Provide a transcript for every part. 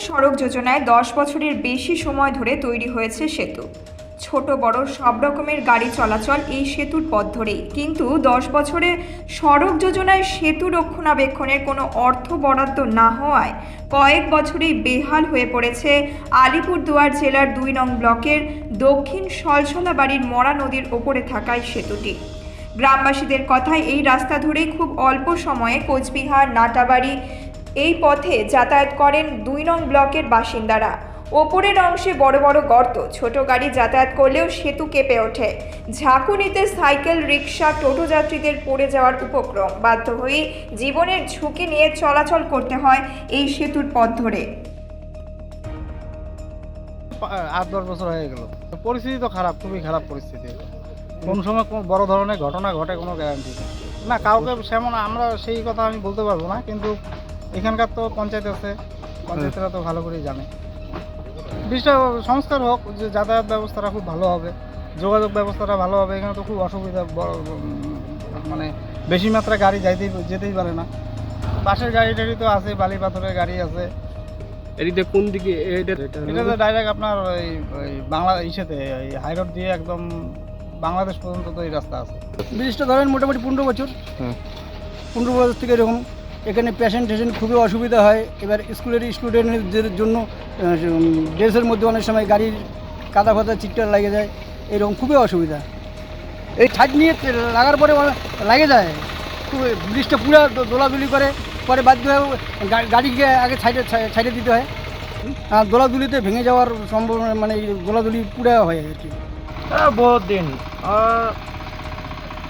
সড়ক যোজনায় দশ বছরের বেশি সময় ধরে তৈরি হয়েছে সেতু। ছোট, বড় সব রকমের গাড়ি চলাচল এই সেতুর পথ ধরেই। কিন্তু দশ বছরে সড়ক যোজনায় সেতু রক্ষণাবেক্ষণের কোনো অর্থ বরাদ্দ না হওয়ায় কয়েক বছরেই বেহাল হয়ে পড়েছে আলিপুরদুয়ার জেলার দুই নং ব্লকের দক্ষিণ সলসলা বাড়ির মরা নদীর ওপরে থাকা এই সেতুটি। গ্রামবাসীদের কথায় এই রাস্তা ধরেই খুব অল্প সময়ে কোচবিহার, নাটাবাড়ি এই পথে যাতায়াত করেন দুই নং ব্লকের বাসিন্দারা। ওপরের অংশে বড় বড় গর্ত, ছোট গাড়ি যাতায়াত করলেও সেতু কেঁপে ওঠে। ঝাঁকুনিতে সাইকেল রিক্সা টোটো যাত্রীদের পড়ে যাওয়ার উপক্রম। বাধ্য হয়ে জীবনের ঝুঁকি নিয়ে চলাচল করতে হয় এই সেতুর পথ ধরে। আট, দশ বছর হয়ে গেল। পরিস্থিতি তো খারাপ, খুবই খারাপ পরিস্থিতি। কোন সময় কোন বড় ধরনের ঘটনা ঘটে কোনো গ্যারান্টি না, কাউকে সেমন আমরা সেই কথা আমি বলতে পারব না, কিন্তু এখানকার তো পঞ্চায়েত আছে পঞ্চায়েতরা তো ভালো করেই জানে। বিষয়টা সংস্কার হোক যে যাতায়াত ব্যবস্থাটা খুব ভালো হবে যোগাযোগ ব্যবস্থাটা ভালো হবে এখানে তো খুব অসুবিধা মানে বেশি মাত্রা গাড়ি যাইতেই যেতেই পারে না। বাসের গাড়ি টাড়ি তো আছে বালি পাথরের গাড়ি আছে। এদিকে কোন দিকে এটা তো ডাইরেক্ট আপনার ওই ওই বাংলা ইসেতে ওই হাইরোড দিয়ে একদম বাংলাদেশ পর্যন্ত তো এই রাস্তা আছে। ব্রিজটা ধরেন মোটামুটি পনেরো বছর। হুম। পনেরো বছর থেকে এরকম। এখানে পেশেন্ট টেশেন্ট খুবই অসুবিধা হয়। এবার স্কুলের স্টুডেন্টদের জন্য ড্রেসের মধ্যে অনেক সময় গাড়ির কাদা ফাদা চিকটা লাগে যায়। এরকম খুবই অসুবিধা। এই ছাদ নিয়ে লাগার পরে লাগে যায়। ব্রিজটা পুরো দোলাদুলি করে। পরে বাধ্য হয়ে গাড়িকে আগে সাইডে সাইডে দিতে হয়। আর দোলাদুলিতে ভেঙে যাওয়ার সম্ভাবনা মানে দোলাদুলি পুরো হয় আর কি বহুত দিন।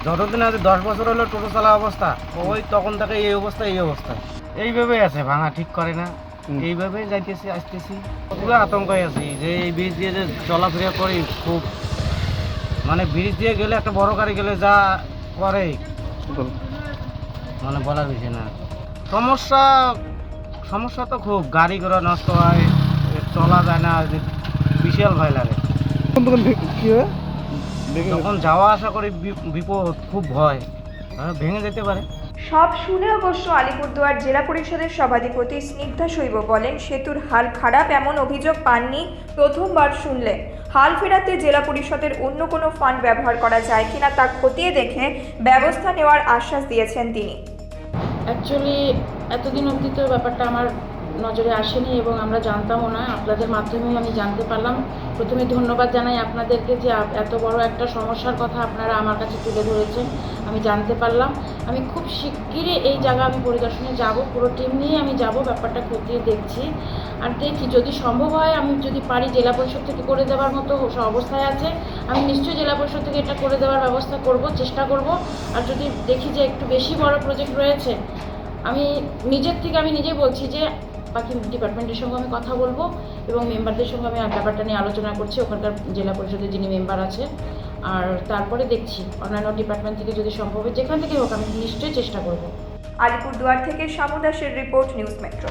যতদিন আছে দশ বছর হলো টোটো চালা অবস্থা ওই তখন থেকে এই অবস্থা এই অবস্থা। এইভাবেই আছে ভাঙা ঠিক করে না। এইভাবেই যাইতেছি আসতেছি। পুরো আতঙ্কে আছি যে এই ব্রিজ দিয়ে যে চলাফেরা করি খুব মানে ব্রিজ দিয়ে গেলে একটা বড় গাড়ি গেলে যা করে মানে বলার বিষয় না। সমস্যা সমস্যা তো খুব গাড়ি ঘোড়া নষ্ট হয় চলা যায় না বিশাল ভয় লাগে। যখন যাওয়া আসা করি বিপদ খুব ভয়। ভেঙে যেতে পারে। সব শুনে অবশ্য আলিপুরদুয়ার জেলা পরিষদের সভাধিপতি স্নিগ্ধা শৈব বলেন সেতুর হাল খারাপ এমন অভিযোগ পাননি প্রথমবার শুনলেন। হাল ফেরাতে জেলা পরিষদের অন্য কোনো ফান্ড ব্যবহার করা যায় কিনা তা খতিয়ে দেখে ব্যবস্থা নেওয়ার আশ্বাস দিয়েছেন তিনি। অ্যাকচুয়ালি এতদিন অবধি তো ব্যাপারটা আমার নজরে আসেনি এবং আমরা জানতামও না। আপনাদের মাধ্যমেই আমি জানতে পারলাম। প্রথমে ধন্যবাদ জানাই আপনাদেরকে যে এত বড় একটা সমস্যার কথা আপনারা আমার কাছে তুলে ধরেছেন। আমি জানতে পারলাম। আমি খুব শিগগিরই এই জায়গা আমি পরিদর্শনে যাব। পুরো টিম নিয়ে আমি যাব, ব্যাপারটা খতিয়ে দেখছি। আর দেখি, যদি সম্ভব হয়, আমি যদি পারি জেলা পরিষদ থেকে করে দেওয়ার মতো অবস্থায় আছে, আমি নিশ্চয়ই জেলা পরিষদ থেকে এটা করে দেওয়ার ব্যবস্থা করব, চেষ্টা করব। আর যদি দেখি যে একটু বেশি বড় প্রজেক্ট রয়েছে, আমি নিজের থেকে আমি নিজে বলছি যে বাকি ডিপার্টমেন্টের সঙ্গে আমি কথা বলব এবং মেম্বারদের সঙ্গে আমি ব্যাপারটা নিয়ে আলোচনা করছি। ওখানকার জেলা পরিষদের যিনি মেম্বার আছেন। আর তারপরে দেখছি অন্যান্য ডিপার্টমেন্ট থেকে যদি সম্ভব হয়, যেখান থেকে হোক, আমি নিশ্চয়ই চেষ্টা করব। আলিপুরদুয়ার থেকে সামুদাসের রিপোর্ট, নিউজ মেট্রো।